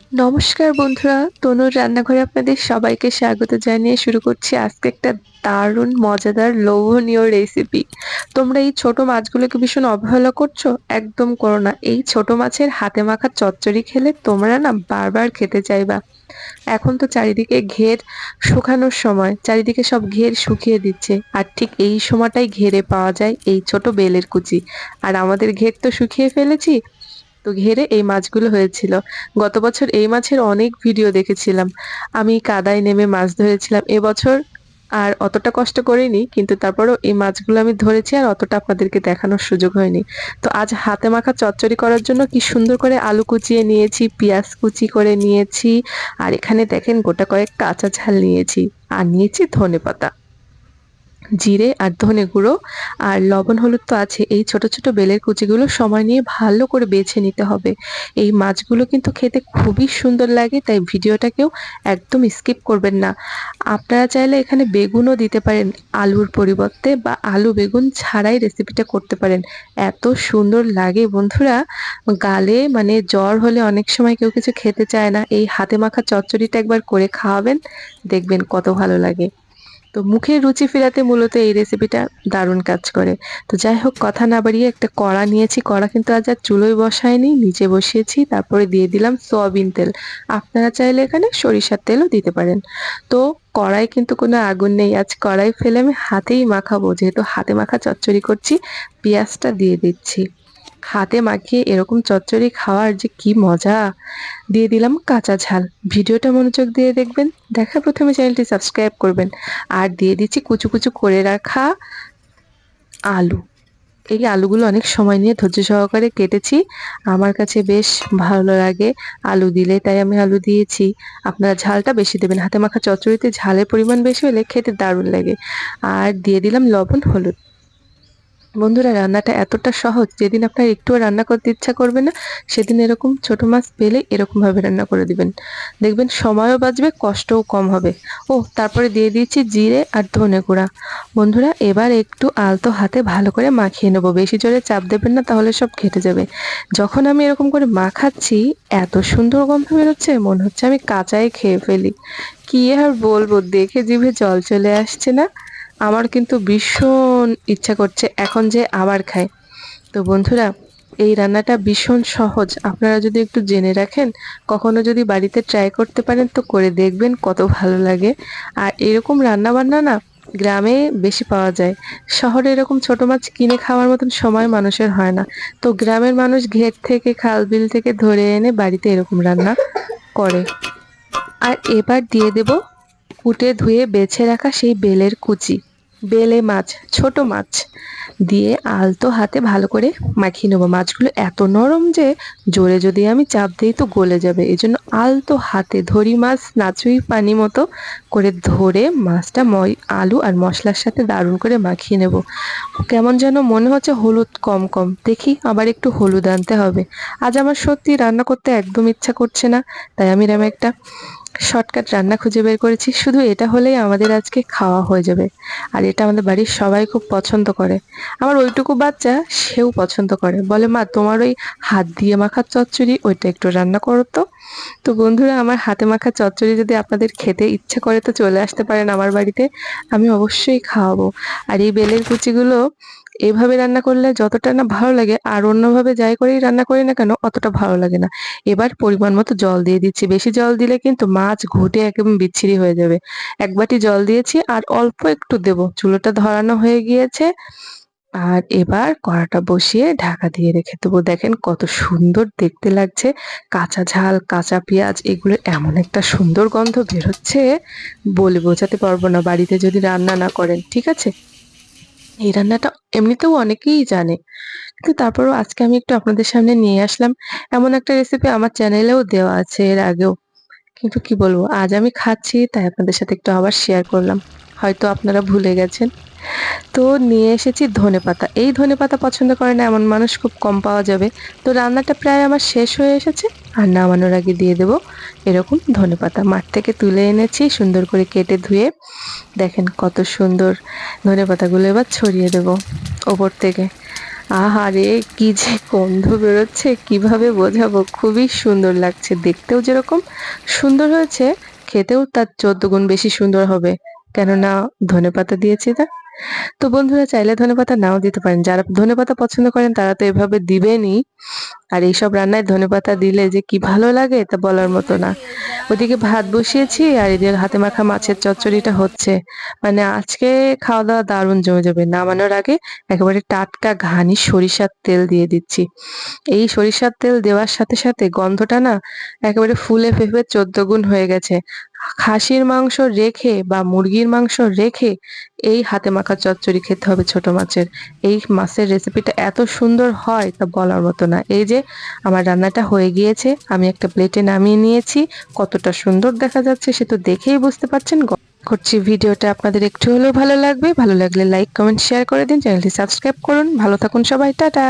নমস্কার বন্ধুরা, তনুর রান্নাঘরে আপনাদের সবাইকে স্বাগত জানিয়ে শুরু করছি আজকে একটা দারুণ, মজাদার, লোভনীয় রেসিপি তোমরা এই ছোট মাছগুলোকে ভীষণ অবহেলা করছ? একদম করো না। এই ছোট মাছের হাতে মাখা চচ্চড়ি খেলে তোমরা না বারবার খেতে চাইবা। এখন তো চারিদিকে ঘের শুকানোর সময়, চারিদিকে সব ঘের শুকিয়ে দিচ্ছে। আর ঠিক এই সময়টাই ঘেরে পাওয়া যায় এই ছোট বেলের কুচি। আর আমাদের ঘের তো শুকিয়ে ফেলেছি তো ঘেরে এই মাছগুলো হয়েছিল। গত বছর এই মাছের অনেক ভিডিও দেখেছিলাম। আমি কাদায় নেমে মাছ ধরেছিলাম। এবছর আর অতটা কষ্ট করিনি, কিন্তু তারপরেও এই মাছগুলো আমি ধরেছি আর অতটা আপনাদেরকে দেখানোর সুযোগ হয়নি। তো আজ হাতে মাখা চচ্চড়ি করার জন্য কি সুন্দর করে আলু কুচিয়ে নিয়েছি, পেঁয়াজ কুচি করে নিয়েছি, আর এখানে দেখেন গোটা কয়েক কাঁচা ঝাল নিয়েছি। আর নিয়েছি ধনে পাতা জিরে আর ধনে গুঁড়ো আর লবণ হলুদ তো আছে। এই ছোট ছোট বেলের কুচিগুলো সময় নিয়ে ভালো করে বেছে নিতে হবে। এই মাছগুলো কিন্তু খেতে খুবই সুন্দর লাগে, তাই ভিডিওটাকেও একদম স্কিপ করবেন না। আপনারা চাইলে এখানে বেগুনও দিতে পারেন আলুর পরিবর্তে বা আলু বেগুন ছাড়াই রেসিপিটা করতে পারেন। এত সুন্দর লাগে বন্ধুরা। গালে মানে জ্বর হলে অনেক সময় কেউ কিছু খেতে চায় না। এই হাতে মাখা চচ্চড়িটা একবার করে খাওয়াবেন, দেখবেন কত ভালো লাগে। তো মুখের রুচি ফেরাতে মূলত এই রেসিপিটা দারুণ কাজ করে। তো যাই হোক, কথা না বাড়িয়ে একটা কড়া নিয়েছি। কড়া কিন্তু আজ আর চুলোয় বসায়নি, নিচে বসিয়েছি, তারপরে দিয়ে দিলাম সয়াবিন তেল। আপনারা চাইলে এখানে সরিষার তেলও দিতে পারেন। তো কড়াই কিন্তু কোনো আগুন নেই। আজ কড়াই ফেলে আমি হাতেই মাখাবো। যেহেতু হাতে মাখা চচ্চড়ি করছি, পেঁয়াজটা দিয়ে দিচ্ছি। হাতে মাখিয়ে এরকম চচ্চড়ি খাওয়ার যে কি মজা। দিয়ে দিলাম কাঁচা ঝাল। ভিডিওটা মনোযোগ দিয়ে দেখবেন, দেখা প্রথমে চ্যানেলটি সাবস্ক্রাইব করবেন। আর দিয়ে দিচ্ছি কুচু কুচু করে রাখা আলু। এই আলুগুলো অনেক সময় নিয়ে ধৈর্য সহকারে কেটেছি। আমার কাছে বেশ ভালো লাগে আলু দিলে, তাই আমি আলু দিয়েছি। আপনারা ঝালটা বেশি দেবেন। হাতে মাখা চচ্চড়িতে ঝালের পরিমাণ বেশি হলে খেতে দারুণ লাগে। আর দিয়ে দিলাম লবণ, হলুদ। বন্ধুরা, রান্নাটা এতটা সহজ, যেদিন আপনার একটুও রান্না করতে ইচ্ছা করবে না, সেদিন এরকম ছোট মাছ পেলে এরকমভাবে রান্না করে দিবেন। দেখবেন সময়ও বাঁচবে, কষ্টও কম হবে। ও তারপরে দিয়ে দিয়েছি জিরে আর ধনে গুঁড়া। বন্ধুরা, এবার একটু আলতো হাতে ভালো করে মাখিয়ে নেব। বেশি জোরে চাপ দেবেন না, তাহলে সব ঘেটে যাবে। যখন আমি এরকম করে মাখাচ্ছি, এত সুন্দর গন্ধ বেরোচ্ছে, মনে হচ্ছে আমি কাঁচাই খেয়ে ফেলি। কি আর বলব, দেখে জিভে জল চলে আসছে না। আমার কিন্তু ভীষণ ইচ্ছা করছে এখন যে আবার খাই। তো বন্ধুরা, এই রান্নাটা ভীষণ সহজ। আপনারা যদি একটু জেনে রাখেন, কখনো যদি বাড়িতে ট্রাই করতে পারেন, তো করে দেখবেন কত ভালো লাগে। আর এরকম রান্না বান্না না গ্রামে বেশি পাওয়া যায়। শহরে এরকম ছোট মাছ কিনে খাওয়ার মতন সময় মানুষের হয় না। তো গ্রামের মানুষ ঘের থেকে, খাল বিল থেকে ধরে এনে বাড়িতে এরকম রান্না করে। আর এবার দিয়ে দেব, কুটে ধুয়ে বেছে রাখা সেই বেলের কুচি। বেলে মাছ, ছোট মাছ দিয়ে আলতো হাতে ভালো করে মাখিয়ে নেব। মাছগুলো এত নরম যে জোরে যদি আমি চাপ দিই তো গলে যাবে। এই জন্য আলতো হাতে ধরি মাছ, নাচুই পানি মতো করে ধরে মাছটা ময়, আলু আর মশলার সাথে দারুণ করে মাখিয়ে নেব। কেমন যেন মনে হচ্ছে হলুদ কম কম। দেখি আবার একটু হলুদ আনতে হবে। আজ আমার সত্যি রান্না করতে একদম ইচ্ছা করছে না, তাই আমি এরম একটা শর্টকাট রান্না খুঁজে বের করেছি, শুধু এটা হলেই আমাদের আজকে খাওয়া হয়ে যাবে। আর এটা আমাদের বাড়ির সবাই খুব পছন্দ করে। আমার ওইটুকু বাচ্চা, সেও পছন্দ করে। বলে, মা, তোমার ওই হাত দিয়ে মাখা চচ্চড়ি, ওইটা একটু রান্না করো তো। তো বন্ধুরা, আমার হাতে মাখা চচ্চড়ি যদি আপনাদের খেতে ইচ্ছে করে তো চলে আসতে পারেন আমার বাড়িতে। আমি অবশ্যই খাওয়াবো। আর এই বেলের কুচিগুলো এভাবে রান্না করলে যতটা না ভালো লাগে আর অন্যভাবে যাই করেই রান্না করি না কেন, অতটা ভালো লাগে না। এবার পরিমাণ মতো জল দিয়ে দিচ্ছি। বেশি জল দিলে কিন্তু মাছ ঘুটে একদম বিচ্ছিরি হয়ে যাবে। এক বাটি জল দিয়েছি আর অল্প একটু দেব। চুলোটা ধরানো হয়ে গিয়েছে। আর এবার কড়াটা বসিয়ে ঢাকা দিয়ে রেখে দেবো। দেখেন কত সুন্দর দেখতে লাগছে। কাঁচা ঝাল, কাঁচা পেঁয়াজ, এগুলো এমন একটা সুন্দর গন্ধ বেরোচ্ছে। বলে বোঝাতে পারব না বাড়িতে যদি রান্না না করেন, ঠিক আছে? এই রান্নাটা এমনিতেও অনেকেই জানে। কিন্তু তারপরও আজকে আমি একটু আপনাদের সামনে নিয়ে আসলাম। এমন একটা রেসিপি আমার চ্যানেলেও দেওয়া আছে এর আগেও। কিন্তু কি বলব, আজ আমি খাচ্ছি, তাই আপনাদের সাথে একটু আবার শেয়ার করলাম। হয়তো আপনারা ভুলে গেছেন। তো নিয়ে এসেছি ধনে পাতা। এই ধনে পাতা পছন্দ করে না এমন মানুষ খুব কম পাওয়া যাবে। তো রান্নাটা প্রায় আমার শেষ হয়ে এসেছে। আর নামানোর আগে দিয়ে দেবো এরকম ধনে পাতা। মাঠ থেকে তুলে এনেছি, সুন্দর করে কেটে ধুয়ে। দেখেন কত সুন্দর ধনে পাতাগুলো এবার ছড়িয়ে দেব ওপর থেকে। আহারে কি যে গন্ধ বেরোচ্ছে, কীভাবে বোঝাবো? খুবই সুন্দর লাগছে, দেখতেও যেরকম সুন্দর হয়েছে, খেতেও তার চোদ্দ গুণ বেশি সুন্দর হবে। কেননা ধনেপাতা দিয়েছি তা। তো বন্ধুরা চাইলে ধনেপাতা নাও দিতে পারেন। যারা ধনেপাতা পছন্দ করেন, তারা তো এভাবে দিবেনই। আর এইসব রান্নায় ধনেপাতা দিলে যে কি ভালো লাগে তা বলার মতো না। ওদিকে ভাত বসিয়েছি আর এদিকে হাতে মাখা মাছের চচ্চড়িটা হচ্ছে। মানে আজকে খাওয়া দাওয়া দারুণ জমে যাবে। নামানোর আগে একেবারে টাটকা ঘানি সরিষার তেল দিয়ে দিচ্ছি। এই সরিষার তেল দেওয়ার সাথে সাথে গন্ধটা না একেবারে ফুলে ফেপে চোদ্দ গুণ হয়ে গেছে। খাসির মাংস রেখে বা মুরগির মাংস রেখে এই হাতে মাখা চচ্চড়ি খেতে হবে ছোট মাছের। এই মাছের রেসিপিটা এত সুন্দর হয় তা বলার মতো না। এই যে আমার রান্নাটা হয়ে গিয়েছে, আমি একটা প্লেটে নামিয়ে নিয়েছি। কতটা সুন্দর দেখা যাচ্ছে, সে তো দেখেই বুঝতে পারছেন। করছি ভিডিওটা। আপনাদের একটু হলেও ভালো লাগবে। ভালো লাগলে লাইক কমেন্ট শেয়ার করে দিন। চ্যানেলটি সাবস্ক্রাইব করুন। ভালো থাকুন সবাই। টাটা!